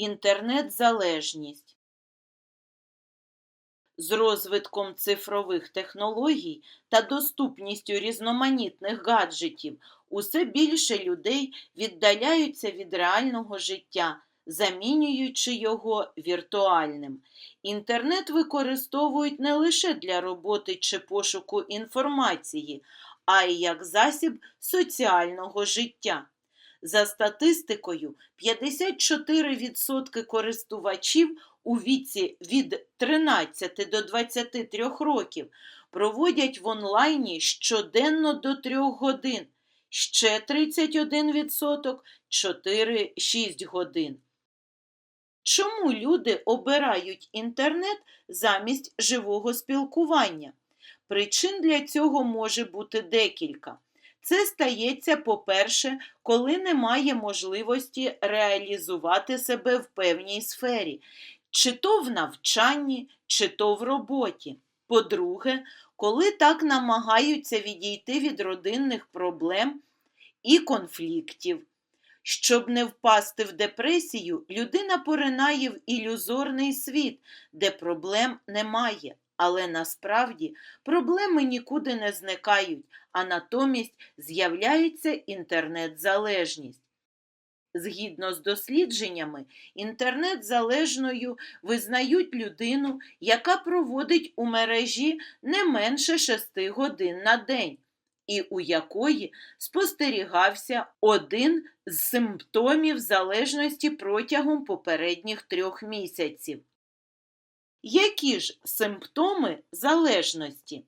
Інтернет-залежність. З розвитком цифрових технологій та доступністю різноманітних гаджетів усе більше людей віддаляються від реального життя, замінюючи його віртуальним. Інтернет використовують не лише для роботи чи пошуку інформації, а й як засіб соціального життя. За статистикою, 54% користувачів у віці від 13 до 23 років проводять в онлайні щоденно до 3 годин, ще 31% 4-6 годин. Чому люди обирають інтернет замість живого спілкування? Причин для цього може бути декілька. Це стається, по-перше, коли немає можливості реалізувати себе в певній сфері, чи то в навчанні, чи то в роботі. По-друге, коли так намагаються відійти від родинних проблем і конфліктів. Щоб не впасти в депресію, людина поринає в ілюзорний світ, де проблем немає. Але насправді проблеми нікуди не зникають, а натомість з'являється інтернет-залежність. Згідно з дослідженнями, інтернет-залежною визнають людину, яка проводить у мережі не менше 6 годин на день, і у якої спостерігався один з симптомів залежності протягом попередніх трьох місяців. Які ж симптоми залежності?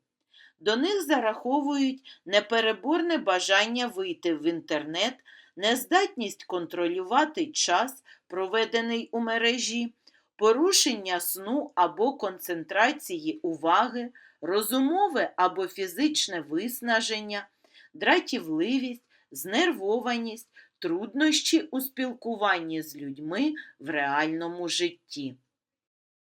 До них зараховують непереборне бажання вийти в інтернет, нездатність контролювати час, проведений у мережі, порушення сну або концентрації уваги, розумове або фізичне виснаження, дратівливість, знервованість, труднощі у спілкуванні з людьми в реальному житті.